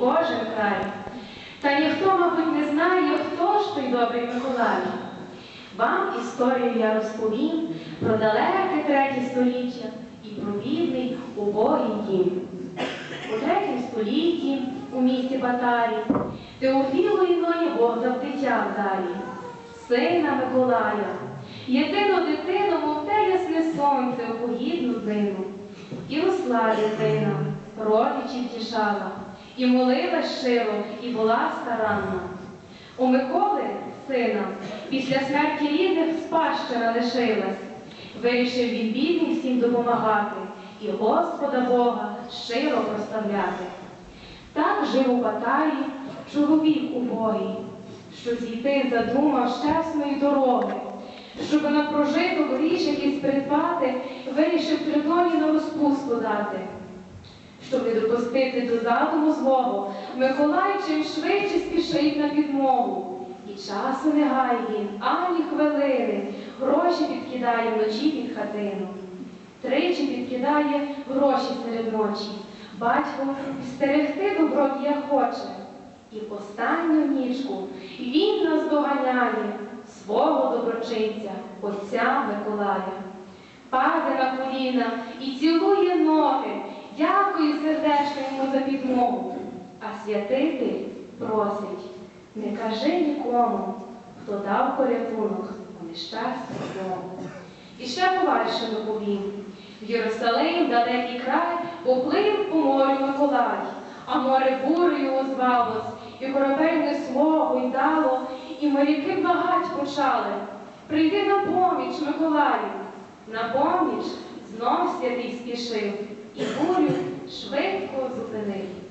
кожен край. Та ніхто, мабуть, не знає, хто ж той добрий Миколай. Вам історію я розповім про далеке третє століття і про бідний убогий дім. У третьому столітті у місті Батарі Теофілу Іної Бог дав дитя в дарі, сина Миколая, єдину дитину, мов те ясне сонце у погідну днину. І росла дитина, родичів тішала, і молилась щиро, і була старанна. У Миколи, сина, після смерті рідних спадщина лишилась. Вирішив він бідним всім допомагати і Господа Бога щиро прославляти. Так жив у Батарі чоловік убогий, що зійти задумав щасної дороги, щоб на прожиток гріш якийсь придбати, вирішив придоні на розпусту дати. Щоб не допустити до задуму злого, Миколай чим швидше спішить на підмогу. І часу не гає він, ані хвилини, гроші підкидає вночі під хатину. Тричі підкидає гроші серед ночі. Батько стерегти добродія хоче. І в останню нічку він наздоганяє свого доброчинця, отця Миколая. Паде на коліна і цілує ноги, дякує сердечно йому за підмогу. А святитель просить, не кажи нікому, хто дав порятунок у нещастя дому. І ще подальше доповім. В Єрусалим, далекий край, поплив по морю Миколай, а море бурею озвалось, і корабель несло, гойдало, і моряки благать почали. Прийди на поміч, Миколаю. На поміч знов святий спішив, і бурю швидко зупинив.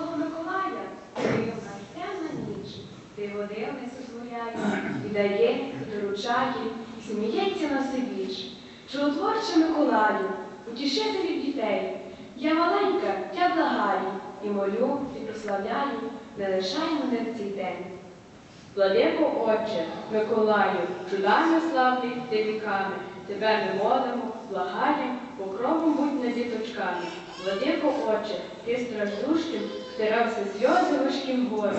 Святого Миколая, дивна й темна ніч, ти свою гуляє, і дає, і доручає, і сміється на собіч. Чудотворче Миколаю, утішителю дітей, я маленька, я благаю, і молю, і прославляю, не лишай мене в цей день. Владико Отче, Миколаю, чудами славний ти віками, тебе ми молимо, благаєм, покровом будь над діточками. Владико Отче, ти страждущим, втирався сльози важким горем,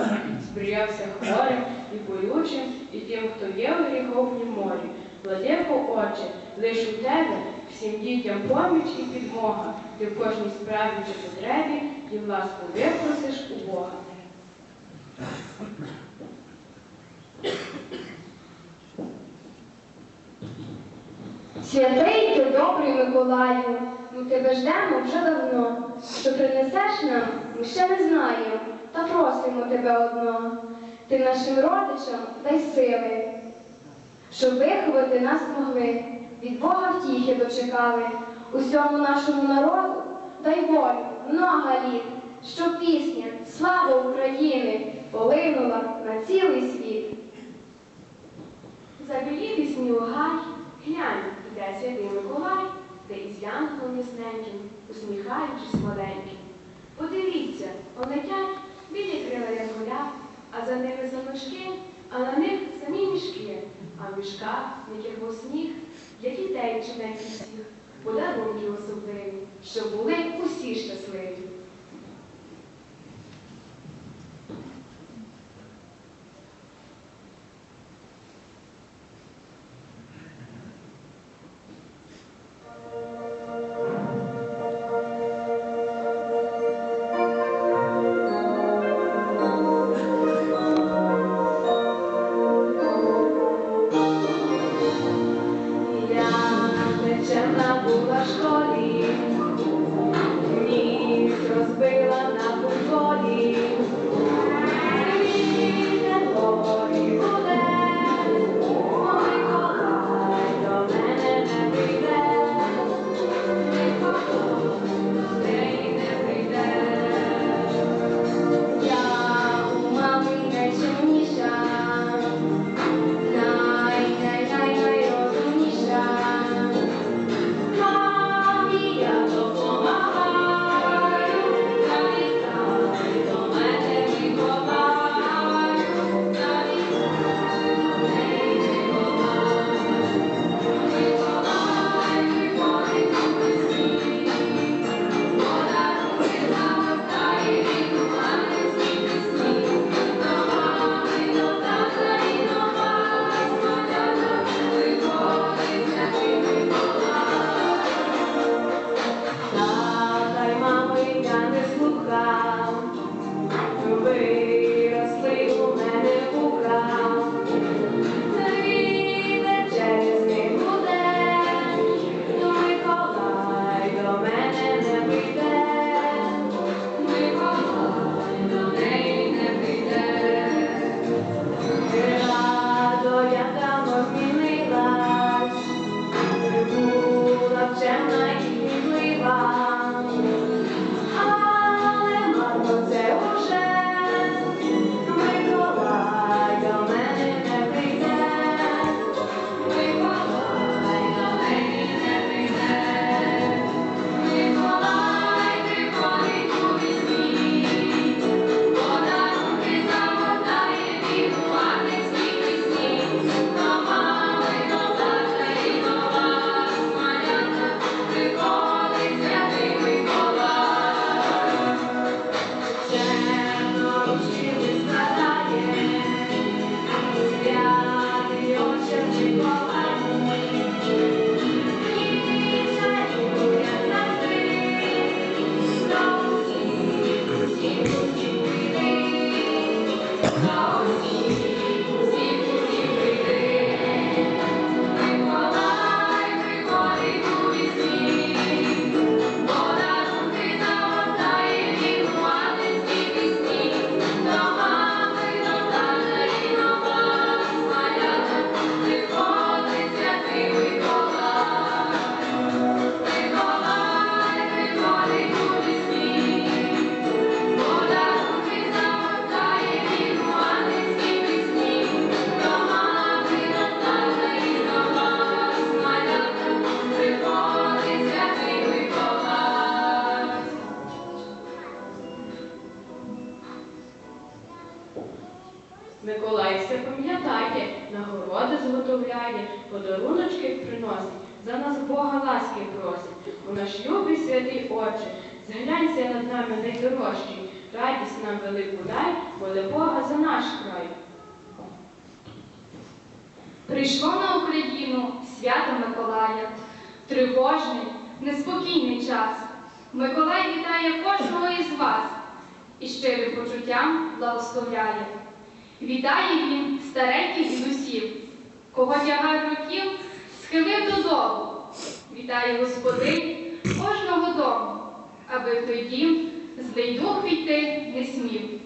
збріявся хворим і поючим, і тим, хто є у гріховнім морі. Владико Отче, лиш у тебе всім дітям поміч і підмога, ти в кожній справі чи потребі і ласку випросиш у Бога. Святий ти добрий Миколаю, ми тебе ждемо вже давно. Що принесеш нам, ми ще не знаємо, та просимо тебе одно. Ти нашим родичам дай сили, щоб виховати нас могли, від Бога втіхи дочекали. Усьому нашому народу дай волю, много літ, щоб пісня, слава України полинула на цілий світ. Забілі пісні у гай, глянь, іде святий Миколай, де із янком ясненьким, усміхаючись маленьким. Подивіться, онетять, білі крила янголя, а за ними замишки, а на них самі мішки, а в мішках, яких сніг, для дітей чименьких всіх, подарунки особливі, щоб були усі щасливі. Отче, зглянься над нами найдорожчий, радість нам велику дай, воли Бога за наш край. Прийшло на Україну свято Миколая, тривожний, неспокійний час. Миколай вітає кожного із вас і щирим почуттям благословляє. Вітає він стареньких дідусів, кого тягар років схилив додолу. Вітає Господи кожного дому, аби в той дім злий дух війти не смів.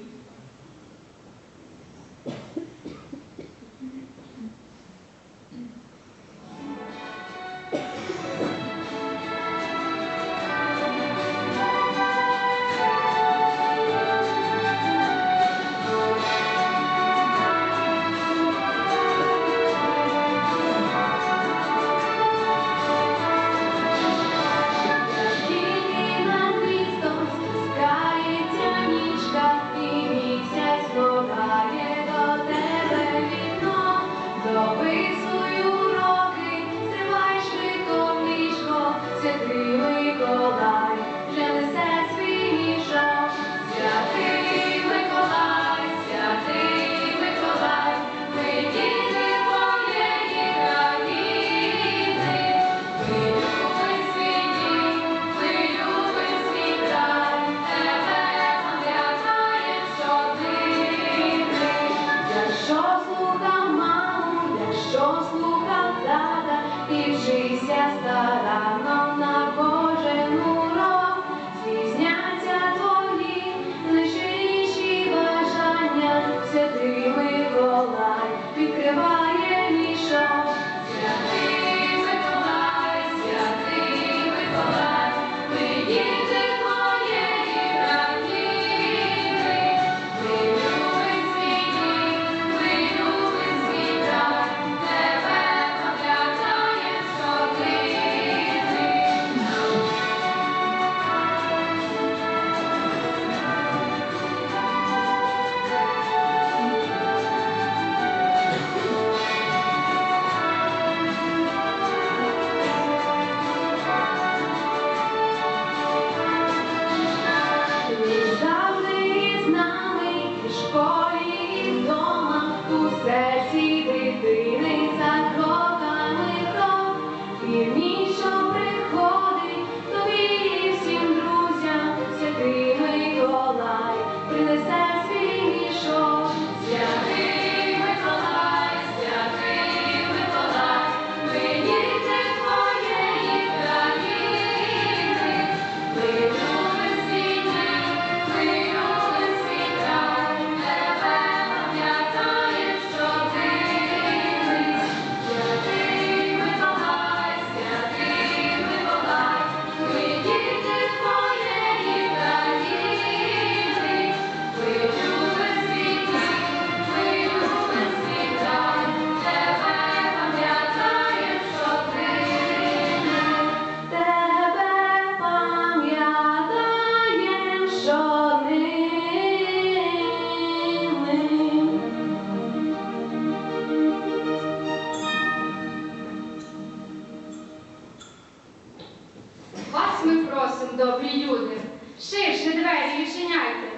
добрі люди, ширше двері відчиняйте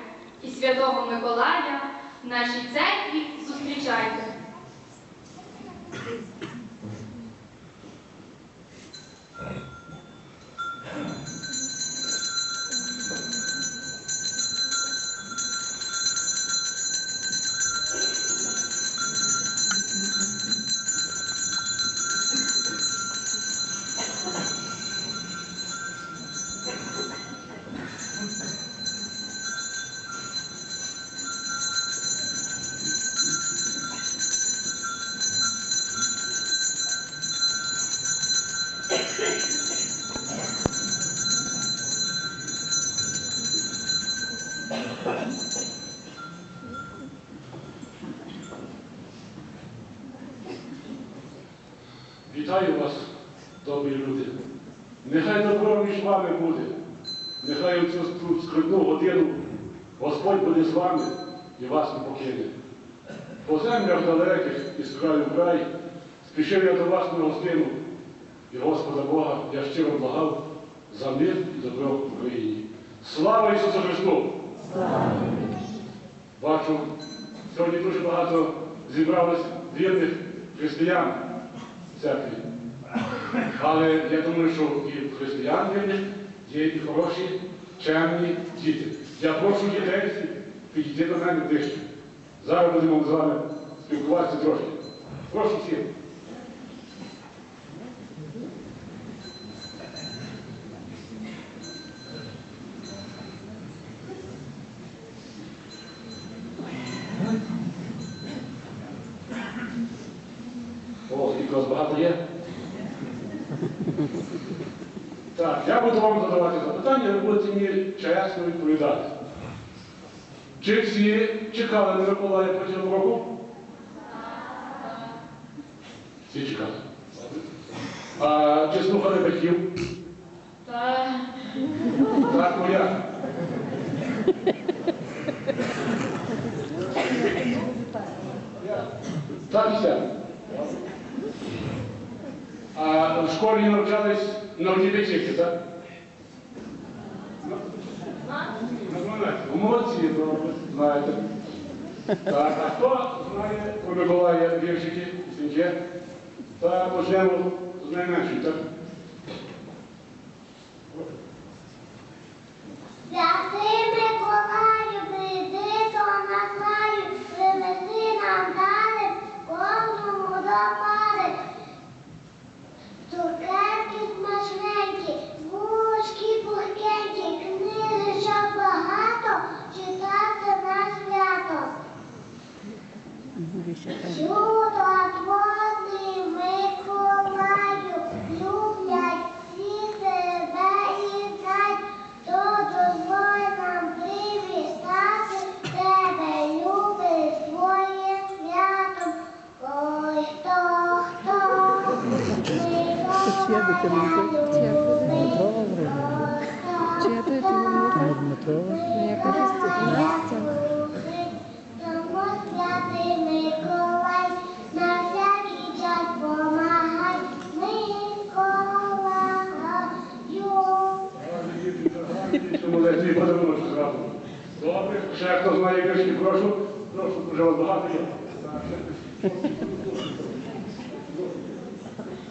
і святого Миколая в нашій церкві зустрічайте. вами буде. Нехай у цю скрутну годину Господь буде з вами і вас не покине. По землях далеких із краю в край спішив я до вас на гостину. І Господа Бога я щиро благав за мир і добро в Україні. Слава Ісусу Христу! Бачу, сьогодні дуже багато зібралось вірних християн в церкві. Але я думаю, що і в християн є і хороші, чемні діти. Я прошу дітей підійти до мене ближче. Зараз будемо з вами спілкуватися трошки. Прошу всіх. О, скільки вас багато є? Так, я буду вам задавати запитання, ви будете мені чесно відповідати. Чи всі чекали на Миколая протягом року? Всі чекали. А чи слухали батьків? Та Так, ну як? Так, все. А в школі навчались на дитинці, так? На 12. Ну, Молодці, добре, знаєте. Так, а хто знає про Миколая віршики, пісеньки? Та почнемо з найменшої, так? Святий Миколаю, прийди до нас краю, принеси нам дари, кожному до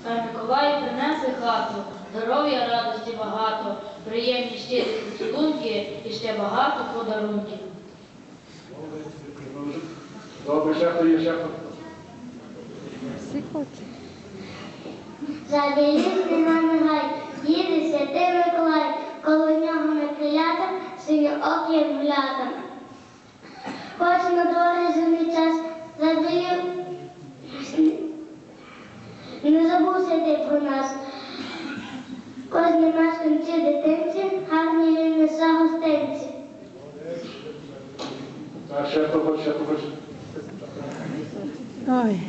Миколай принесе хату, здоров'я, радості багато, приємні щирі цілунки і ще багато подарунків. Добре, ще хто є, ще хто. Всі хочуть. Заберіть на негай, їде святий Миколай, коло нього ми прилятам, сині окі гулятам. Хоч на дворі зимний час задаю, не забувся ти про нас. Кожний мешканці дитинці, гарні він несе гостинці. Так, ще хто хоче, хто хоче. Ой.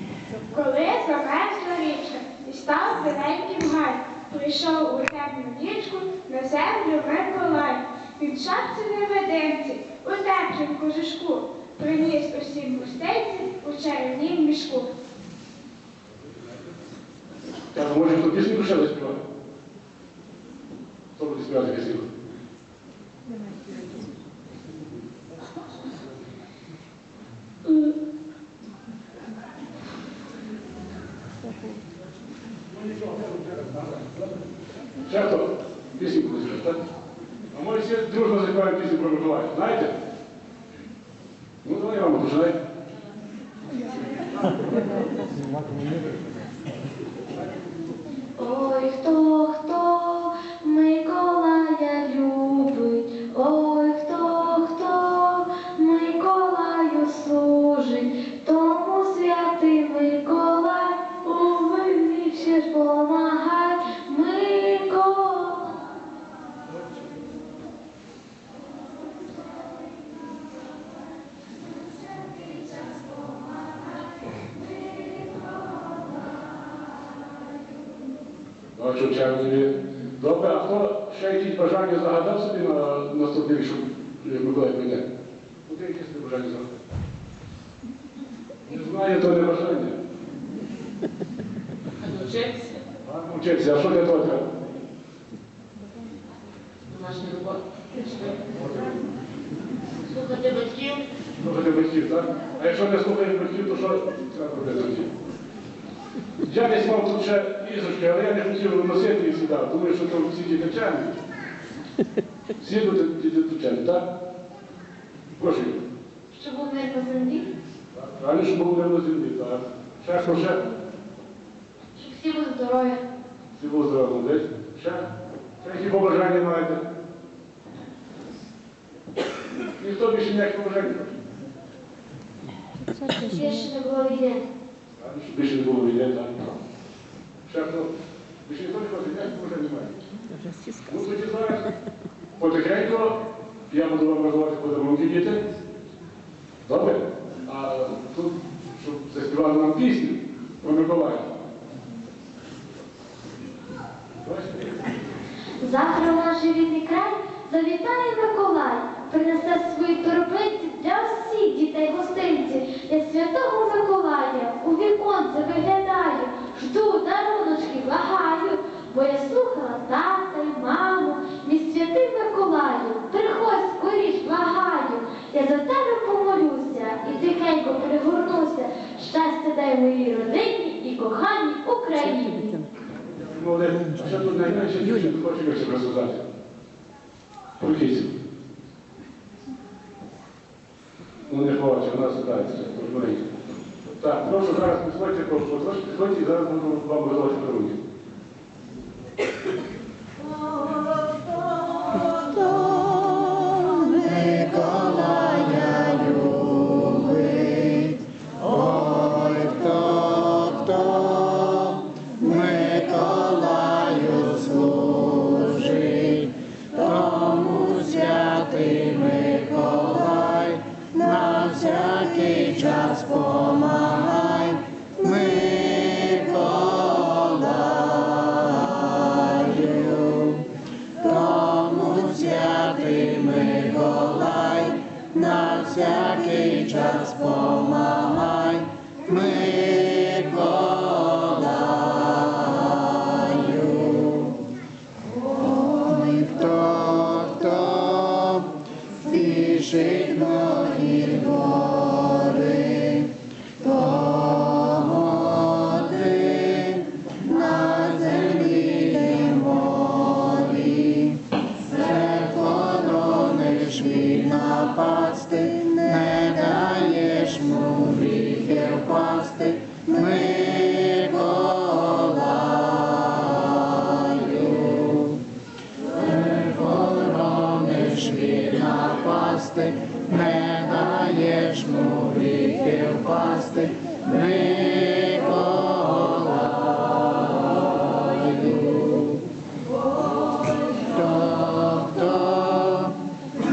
Коли замерзла річка і став біленьким гай, прийшов у темну нічку на землю Миколай. Від шапці невидимці, у теплім кожушку, приніс усім гостинці у чарівнім мішку. Так, може, хто пісню почали співати? Хто буде співати пісню? Ще хто? Пісню буде співати, так? А може всі дружно заспіваємо пісню про Миколая, знаєте? Бачу, червні. Добре, а хто ще якісь бажання загадав собі на наступний, щоб Миколай прийде? Куди якісь бажання загадав? Не знаю, то не бажання. Вчитися. Гарно вчитися, а що для того треба? Домашня робота. Слухати батьків. Слухати батьків, так? А якщо не слухаєш батьків, то що треба робити тоді? Я десь мав тут ще не хотів носити їх сюди. Думаю, що там всі діти вчені. Всі вчені, так? Прошу. Щоб був мир на землі, Правильно, щоб був мир на землі, так. Ще що ще? щоб всі були здорові. Всі був здоровий, десь. Ще? Ще які побажання маєте? Ніхто більше ніяких побажань не ще не було війни. Більше не було війни, так. Ще хто? Не хоче, ніяких немає. Ну, зараз потихеньку я буду вам роздавати подарунки діти. Добре? А тут, щоб заспівали нам пісню про Миколая. Завтра в наш рідний край завітає Миколай, принесе свої торбинці для всіх дітей гостинці. Я святого Миколая коханій Україні. Що тут найменше хоче розказати? Ну не хоче, вона ситуація. Так, прошу зараз підходьте, прошу, підходьте і зараз буду вам розвивати подарунки. Не даєш